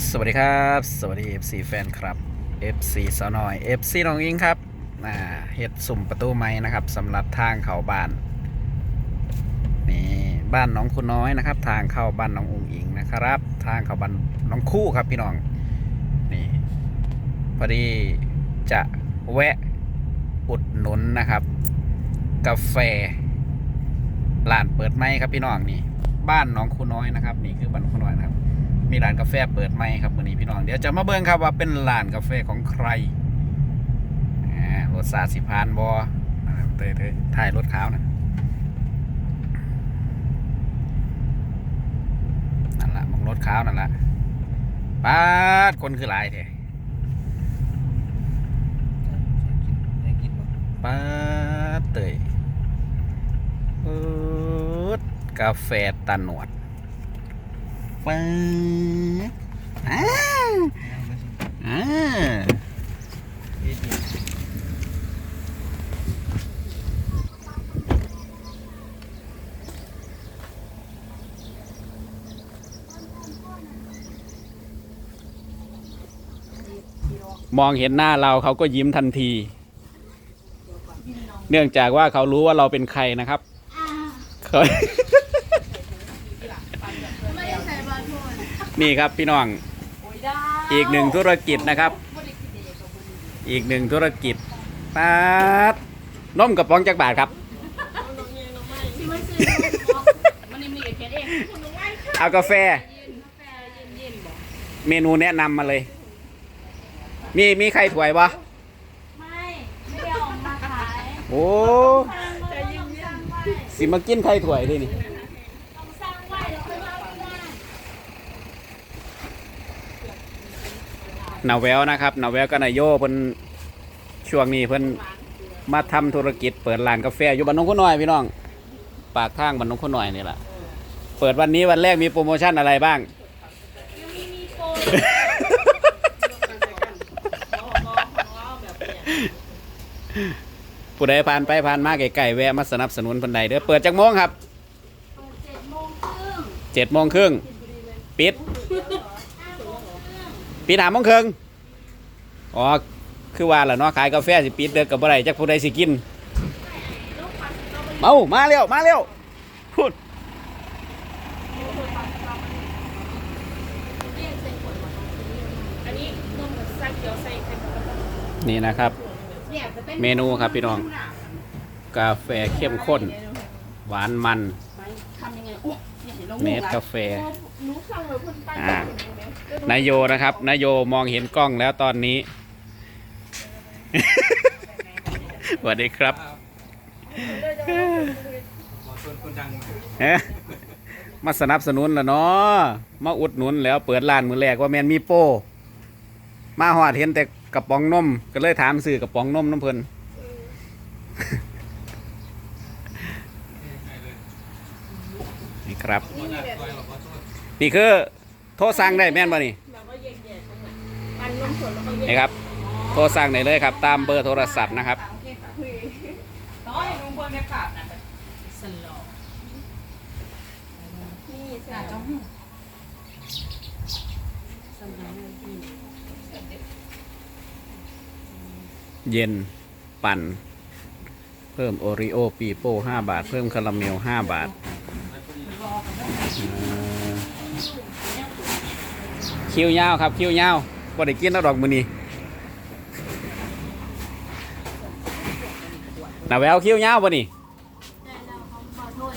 สวัสดีครับ สวัสดี FC แฟนครับ FC สาวน้อย FC น้องอิงครับอ่เฮ็ดสุ่มประตูไม้นะครับสำหรับทางเข้าบ้านนี่บ้านน้องคุณน้อยนะครับ ทางเข้าบ้านน้องอุ้งอิงนะครับ ทางเข้าบ้านน้องคู่ครับพี่น้องนี่พอดีจะแวะอุดหนุนนะครับ กาแฟร้านเปิดไม้ครับพี่น้องนี่ บ้านน้องคุณน้อยนะครับ นี่คือบ้านคุณน้อยนะครับ มีร้านกาแฟเปิดใหม่ครับวันนี้พี่น้องเดี๋ยวจะมาเบิ่งครับว่าเป็นร้านกาแฟของใครรถสาสิพานบอเตยเตยถ่ายรถขาวนะนั่นละมองรถขาวนั่นละป้าดคนคือหลายแท้ป้าดเตยกาแฟตาหนวด ปึ๊บอ่าอ่ามองเห็นหน้าเราเขาก็ยิ้มทันที เนื่องจากว่าเขารู้ว่าเราเป็นใครนะครับเขา ไม่ได้ใส่บาโท นนี่ครับพี่น้อง อีกหนึ่งธุรกิจนะครับ อีกหนึ่งธุรกิจป๊าดนมกระป๋องจักบาทครับที่ไม่ซื้อมันนี่มีกับเคนเองเอากาแฟกาแฟเย็นๆบอกเมนูแนะนำมาเลย มีมีใครถวยปะไม่ไม่ได้ออกมาขายโอ้ใจเย็นสิมากินใครถวยดินี่ต้องสร้างไว้แล้วค่อยว่ากันได้ นาแววนะครับนาแววกับนายโยเพิ่นช่วงนี้เพิ่นมาทำธุรกิจเปิดร้านกาแฟอยู่บ้านน้องคนน้อยพี่น้อง ปากทางบ้านน้องคนน้อยนี่แหละเปิดวันนี้วันแรกมีโปรโมชั่นอะไรบ้างยังมีมีโปรผู้ใดผ่านไปผ่านมาไกลๆแวะมาสนับสนุนเพิ่นใดเด้อเปิดจากโมงครับเปิดเจ็ดโมงครึ่งเจ็ดโมงครึ่งปิดห้าโมงครึ่ง ปิดหาโมงครึ่งอ๋อ คือว่าล่ะเนาะขายกาแฟสิปิดเด้อกับบ่ได้จักผู้ใดสิกิน เมามาเร็วมาเร็วพูดอันนี้นมกับซาเขียวใส่ไข่มุกนี่นะครับเนี่ยจะเป็นเมนูครับพี่น้อง กาแฟเข้มข้น หวานมันทำยังไงโอ้เนี่ยเห็นลงเนสกาแฟหนูฟังเลยคนใต้อ่า นายโยนะครับนายโยมองเห็นกล้องแล้วตอนนี้ สวัสดีครับเอ๊ะมาสนับสนุนแล้วเนาะมาอุดหนุนแล้วเปิดร้านมือแรกว่าแมนมีโป มาหอดเห็นแต่กระป๋องนม ก็เลยถามซื้อกระป๋องนมน้ำเพลินนี่ครับ นี่คือ ทรสั่งได้แม่นบ่นี่นี่ครับ โทรสั่งได้เลยครับ ตามเบอร์โทรศัพท์นะครับเย็นปั่น เพิ่มโอริโอปีโป้5บาท เพิ่มคาราเมล 5 บาท คิวยาวครับคิวยาวบ่ได้กินแล้วดอกมือนี้นาแววคิวยาวบ่นี่ได้แล้วเขาขอโทษ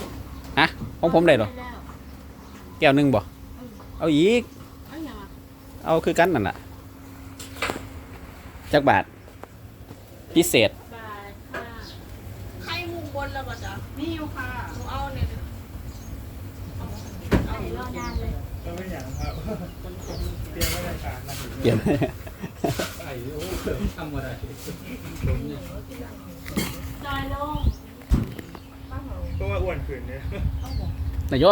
ฮะของผมได้เหรอแก้วหนึงบ่เอาอีกเอาอย่างอะเอาคือกันนั่นแหละจักบาท พิเศษบาทค่ะไข่มุงบนแล้วก็จะนี่อยู่ค่ะหนูเอาเนี่ยเอารอนานเลย ก็ไม่อย่างครับเตรียมไว้ในการนะเปลี่ยนจอยลงก็ว่าอ้วนขึ้นเนี่ยนายโย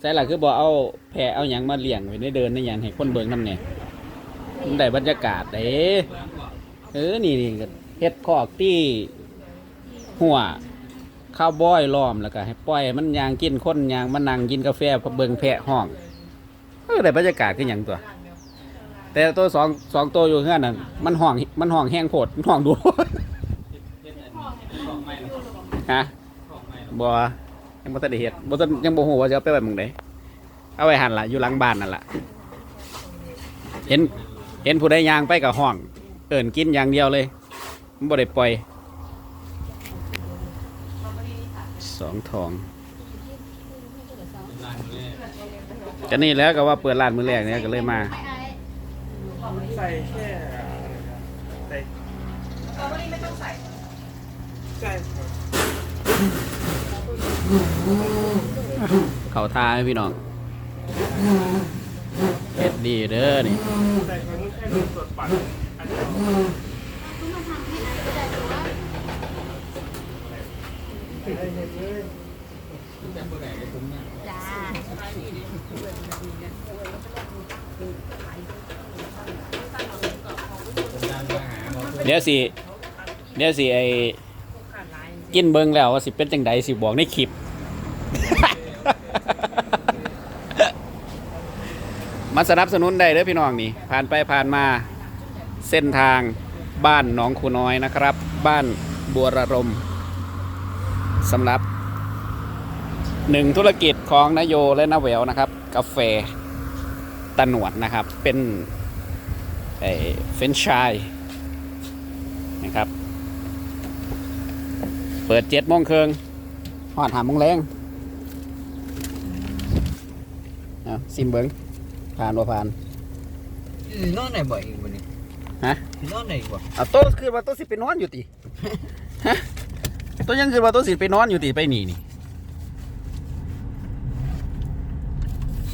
ใช่หลักคือบอกเอาแพรเอาหยังมาเลี้ยงไว้ในเดินในหยังให้คนเบิ่งนำเนี่ยมันได้บรรยากาศเด้เออนี่นี่ก็เฮ็ดคอกที่หัว ข้าวบอยล้อมแล้วก็ให้ปล่อยมันยางกินคนยางมันนั่งกินกาแฟเบิ่งแพะห้องเออได้บรรยากาศคือหยังตัว แต่ตัวสองสองตัวอยู่เฮือนนั่นมันห้องมันห้องแห้งโพดมันห้องดูฮะบ่ยังบ่ทันได้เฮ็ดบ่ทันยังบ่ฮู้ว่าจะเอาไปไว้หม่องใดเอาไว้หั่นล่ะอยู่หลังบ้านนั่นล่ะเห็นเห็นผู้ใดยางไปกับห้อง เอิ้นกินอย่างเดียวเลยมันบ่ได้ปล่อย สองทองก็นี่แล้วก็ว่าเปิดร้านมือแรกเนี่ยก็เลยมา ใส่แค่ใส่สตรอเบอรี่ไม่ต้องใส่ใช่ครับเขาทาให้พี่น้องเฮ็ดดีเด้อนี่ใส่มันแค่ดูสดปัดอันนี้ได้เห็นเลย จ้าเดี๋ยวสิเดี๋ยวสิไอ้กินเบิ่งแล้วว่าสิเป็นจังใดสิบอกในคลิป มาสนับสนุนได้เด้อพี่น้องนี่ ผ่านไปผ่านมาเส้นทางบ้านหนองคูน้อยนะครับ บ้านบัวระรม สำหรับหนึ่งธุรกิจของนายโยและนาแหววนะครับ กาแฟตะหนวดนะครับ เป็นไอ้เฟรนช์ชายนะครับ เปิดเจ็ดโมงครึ่งหอดหาโมงแรงเอาซิมเบิงผ่านว่าผ่านนอนไหนบ่อยอีกวันนี้ฮะนอนไหนบ่เอาโต๊ะคือว่าโต๊ะสิไปนอนอยู่ติฮะโต๊ะยังคือว่าโต๊ะสิไปนอนอยู่ติไปนี่นี่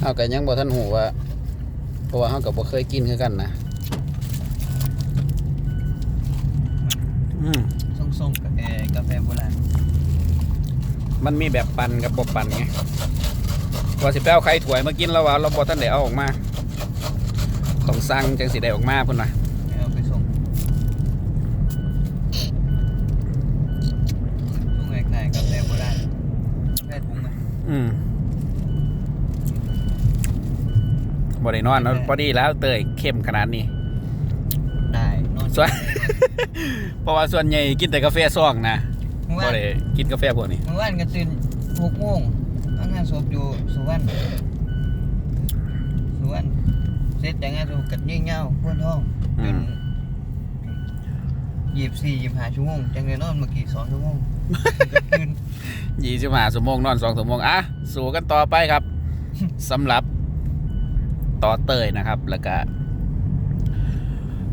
เอากันยังบ่ทันหูว่าเพราะว่าเฮากับบ่เคยกินคือกันนะอืมส่งๆกับแอร์กาแฟโบราณมันมีแบบปั่นกับบ่ปั่นไงว่าสิไปเอาไข่ถ้วยมากินแล้วว่าเราบ่ทันได้เอาออกมาต้องสั่งจังสิได้ออกมาพุ่นน่ะ เอาไปส่งส่งง่ายๆกาแฟโบราณกาแฟถุงนะ อืมบ่ได้นอนเนาะพอดีแล้วเตยเข้มขนาดนี้ ได้นอนส่วน เพราะว่าส่วนใหญ่กินแต่กาแฟซองนะเมื่อบ่วานได้กินกาแฟพวกนี้ เมื่อวานก็ตื่นหกโมงทำงานศพอยู่สุวรรณสุวรรณเสร็จจากงานศพกัดยิ่งเงาพ้นห้องอืจนม ยี่สิบสี่ยี่สิบห้าชั่วโมงจังเลยนอนเมื่อกี้สองชั่วโมงตื่น ยี่สิบห้าชั่วโมงนอนสองชั่วโมงอะสู้กันต่อไปครับสำหรับต่อเตยนะครับ แล้วก็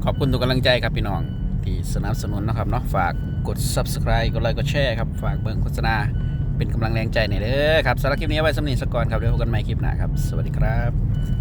ขอบคุณทุกกำลังใจครับพี่น้อง ที่สนับสนุนนะครับเนาะฝากกด subscribe กดไลค์กดแชร์ครับ ฝากเบิ่งโฆษณาเป็นกำลังแรงใจหน่อยเด้อครับสำหรับคลิปนี้ไว้สำนีสกก่อนครับเดี๋ยวพบกันใหม่คลิปหน้าครับ สวัสดีครับ